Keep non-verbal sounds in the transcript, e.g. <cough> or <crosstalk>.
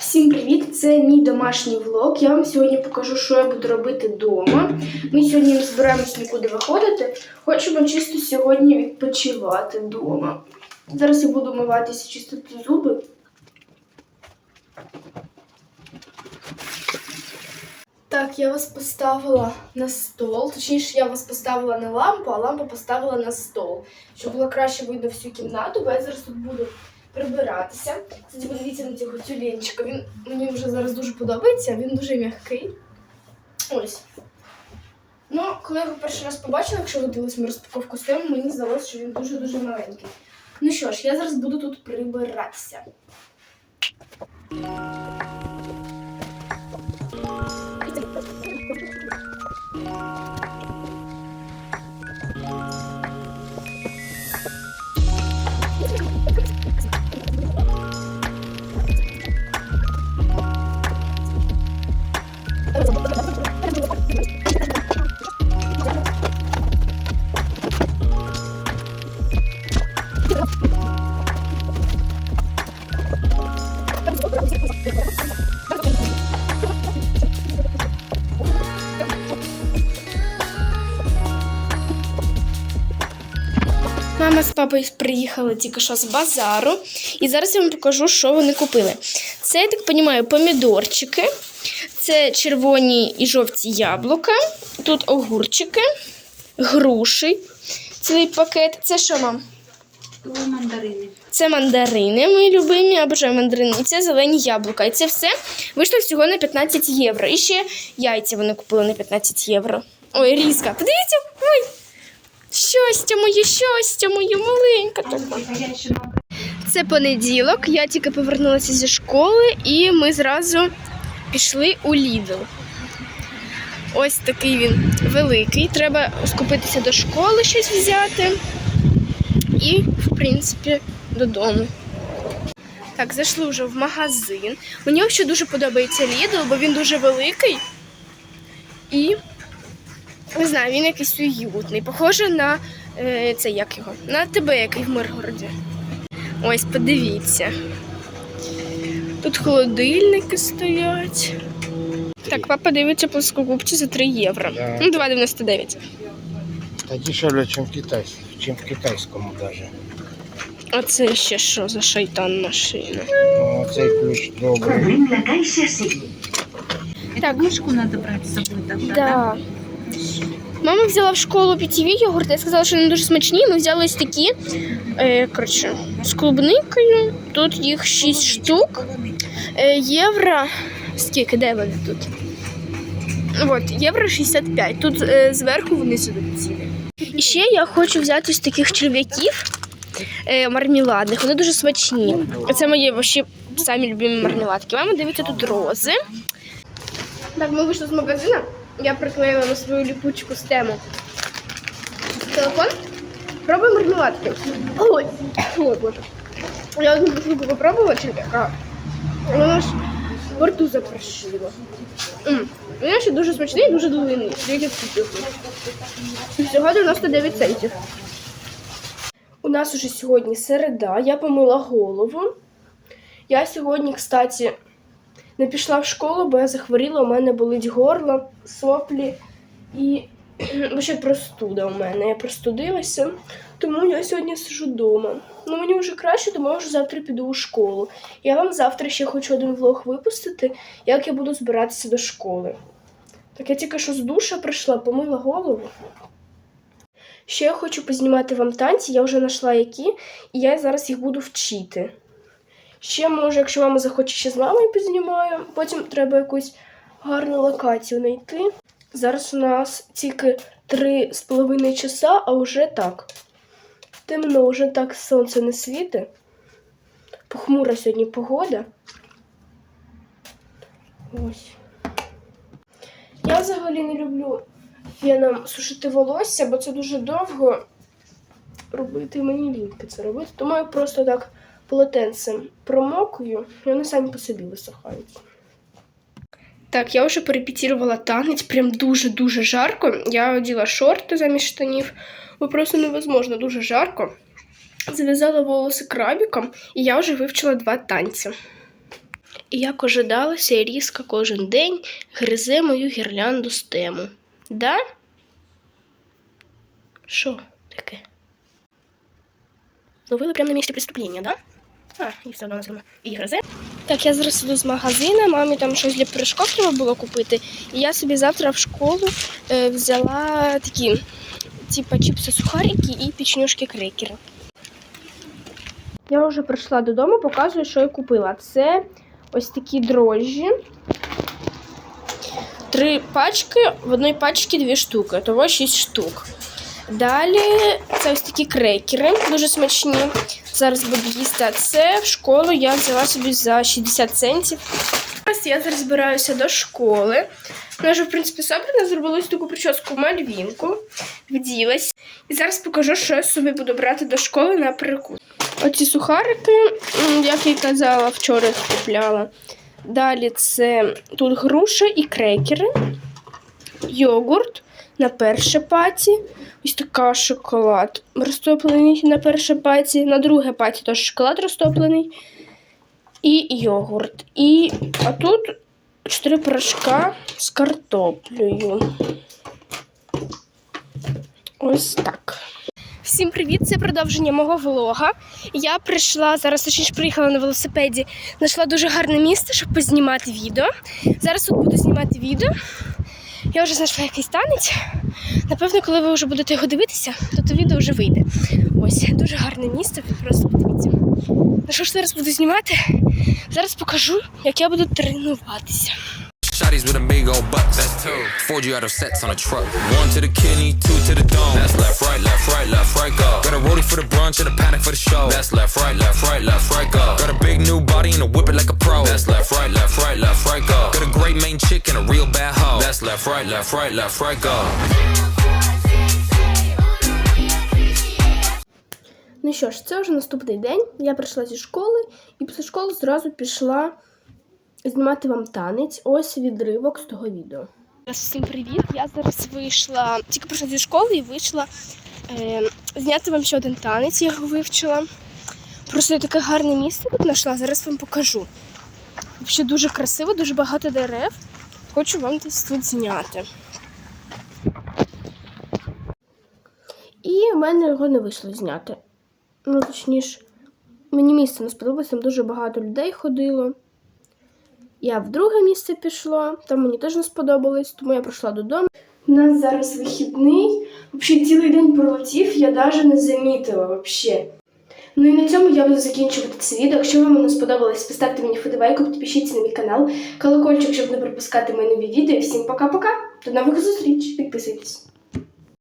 Всім привіт! Це мій домашній влог. Я вам сьогодні покажу, що я буду робити вдома. Ми сьогодні не збираємось нікуди виходити. Хочемо чисто сьогодні відпочивати вдома. Зараз я буду миватися чистити зуби. Так, я вас поставила на стол. Точніше, я вас поставила на лампу, а лампу поставила на стол, щоб було краще видно всю кімнату, бо я зараз тут буду прибиратися. Кстати, подивіться на цього тюленчика. Він мені вже зараз дуже подобається, він дуже м'який. Ось. Ну, коли я його перший раз побачила, якщо ви дивились розпаковку з мені здалося, що він дуже-дуже маленький. Ну що ж, я зараз буду тут прибиратися. Мама з папою приїхали тільки що з базару. І зараз я вам покажу, що вони купили. Це, я так розумію, помідорчики. Це червоні і жовті яблука. Тут огурчики, груші, цілий пакет. Це що, мам? Мандарини. Це мандарини, мої любимі, я обожаю мандарини. І це зелені яблука. І це все вийшло всього на 15 євро. І ще яйця вони купили на 15 євро. Ой, різка. Подивіться, ой! Щастя моє, щастя моє, маленька ще Це понеділок, я тільки повернулася зі школи, і ми зразу пішли у Lidl. Ось такий він великий. Треба скупитися до школи щось взяти. І, в принципі, додому. Так, зайшли вже в магазин. Мені взагалі дуже подобається Lidl, бо він дуже великий. І не знаю, він якийсь уютний. Похоже на е, це як його? На тебе, який в Миргороді. Ось, подивіться. Тут холодильники стоять. Так, папа дивиться плоскогубці за 3 євро. Да. Ну, 2,99. Та дешевле, ніж в китайсь, чим в китайському даже. А це ще що за шайтан машина? Ну, цей ключ добрий. Так. Мишку треба брати з собою тогда, Да. Мама взяла в школу питєві йогурти. Я сказала, що вони дуже смачні. Ми взяли ось такі е, коротше, з клубникою. Тут їх 6 штук. Е, євро. Скільки? Де вони тут? От, євро 65. Тут е, зверху внизу ціни. І ще я хочу взяти ось таких черв'яків е, мармеладних. Вони дуже смачні. Це мої вообще самі любимі мармеладки. Мама дивіться тут рози. Так, ми вийшли з магазину. Я приклеїла на свою ліпучку з тему. Телефон. Пробуємо мармеладки. Ой, ой, боже. Я одну штуку попробувала черв'яка. Воно ж во рту запрошило. Він ще дуже смачний і дуже длинний. Скільки. Всього 99 центів. У нас уже сьогодні середа, я помила голову. Я сьогодні, кстати, не пішла в школу, бо я захворіла, у мене болить горло, соплі і <clears throat> ще простуда у мене. Я простудилася, тому я сьогодні сижу вдома. Ну мені вже краще, тому я вже завтра піду у школу. Я вам завтра ще хочу один влог випустити, як я буду збиратися до школи. Так я тільки що з душа прийшла, помила голову. Ще я хочу познімати вам танці, я вже знайшла які, і я зараз їх буду вчити. Ще, може, якщо мама захоче ще з мамою познімаю, потім треба якусь гарну локацію знайти. Зараз у нас тільки три з половиною часа, а вже так. Темно, вже так сонце не світить. Похмура сьогодні погода. Ось. Я взагалі не люблю феном сушити волосся, бо це дуже довго робити. Мені ліньки це робити. Тому я просто так полотенцем промокую, і вони самі по собі висихають. Так, я вже перепетірувала танець, прям дуже-дуже жарко. Я оділа шорти замість штанів, бо просто невозможно, дуже жарко. Зав'язала волоси крабіком, і я вже вивчила два танці. І як ожидалося, різка кожен день гризе мою гірлянду з тему. Да? Що таке? Ловили прямо на місці преступлення, да? А, і все одно називаємо. І гризе. Так, я зараз іду з магазину, мамі там щось для пиріжків треба було купити. І я собі завтра в школу е, взяла такі, типа чіпси сухарики і печнюшки крекери. Я вже прийшла додому, показую, що я купила. Це ось такі дрожжі. Три пачки, в одній пачці дві штуки, того 6 штук. Далі це ось такі крекери, дуже смачні. Зараз буду їсти. Це в школу я взяла собі за 60 центів. Ось я зараз збираюся до школи. Вона вже, в принципі, собрана, зробила таку прическу мальвінку, вділась. І зараз покажу, що я собі буду брати до школи на перекус. Оці сухарики, як я казала, вчора купляла. Далі це тут груша і крекери, йогурт на першій паті. Ось така шоколад розтоплений на першій паті, на другій паті теж шоколад розтоплений. І йогурт. І а тут чотири порошка з картоплею. Ось так. Всім привіт! Це продовження мого влога. Я прийшла зараз, точніше приїхала на велосипеді, знайшла дуже гарне місце, щоб познімати відео. Зараз тут буду знімати відео. Я вже знайшла якийсь танець. Напевно, коли ви вже будете його дивитися, то то відео вже вийде. Ось дуже гарне місце. Просто подивіться. Ну що ж зараз буду знімати? Зараз покажу, як я буду тренуватися. Shotties with them big old butts. That's two. Ford you out of sets on a truck. One to the kidney, two to the dome. That's left, right, left, right, left, right, go. Got a rollie for the brunch and a paddock for the show. That's left, right, left, right, left, right, go. Got a big new body and a whip it like a pro. That's left, right, left, right, left, right, go. Got a great main chick and a real bad hoe. That's left, right, left, right, left, right, go. Ну що ж, це вже наступний день. Я прийшла зі школи і після школи зразу пішла Знімати вам танець. Ось відривок з того відео. Всім привіт! Я зараз вийшла, тільки прийшла зі школи і вийшла е, зняти вам ще один танець, я його вивчила. Просто я таке гарне місце тут знайшла, зараз вам покажу. Взагалі дуже красиво, дуже багато дерев. Хочу вам десь тут зняти. І в мене його не вийшло зняти. Ну, точніше, мені місце не сподобалось, там дуже багато людей ходило. Я в друге місце пішла, там мені теж не сподобалось, тому я прийшла додому. У нас зараз вихідний. Взагалі цілий день пролетів, я навіть не замітила взагалі. Ну і на цьому я буду закінчувати це відео. Якщо вам воно сподобалось, поставте мені вподобайку, підпишіться на мій канал, колокольчик, щоб не пропускати мої нові відео. Всім пока-пока. До нових зустріч. Підписуйтесь.